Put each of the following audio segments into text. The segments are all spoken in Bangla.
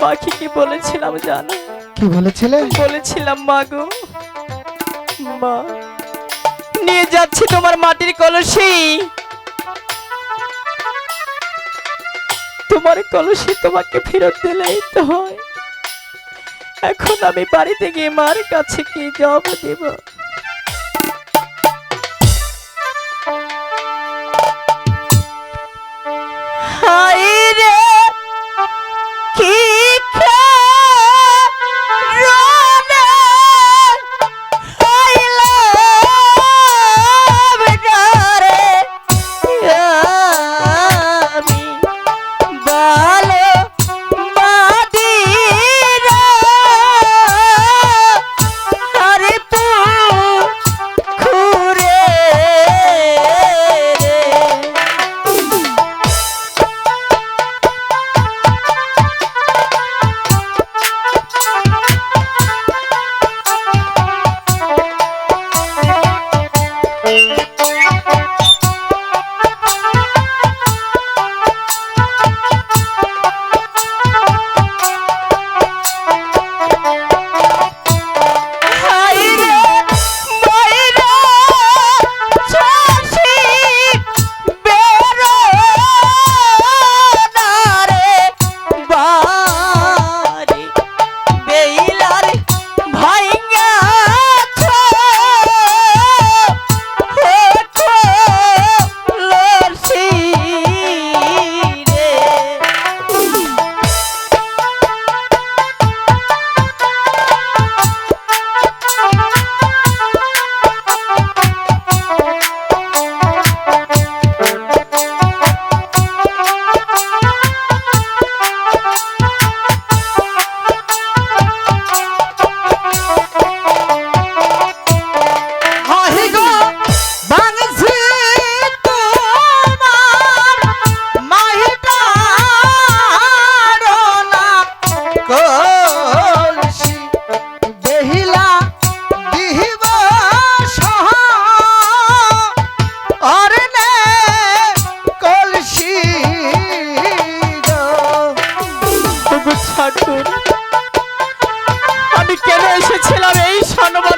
মাকে কি বলেছিলাম জানো? কি বলেছিলে? বলেছিলাম মা গো। মা নিয়ে যাচ্ছি তোমার মাটির কলসি। তোমার কলসি তোমাকে ফেরত দিলেই তো হয়। এখন আমি বাড়িতে গিয়ে মার কাছে কি জব দেব? কেন এসেছিলাম? এই স্বর্ণবন্দর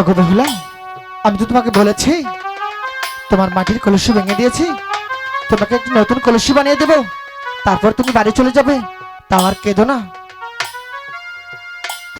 ওগো বেহুলা আমি তো তোমাকে বলেছি, তোমার মাটির কলসি ভেঙে দিয়েছি, তোমাকে একটি নতুন কলসি বানিয়ে দেব, তারপর তুমি বাড়ি চলে যাবে, তা আমার কেঁদো না।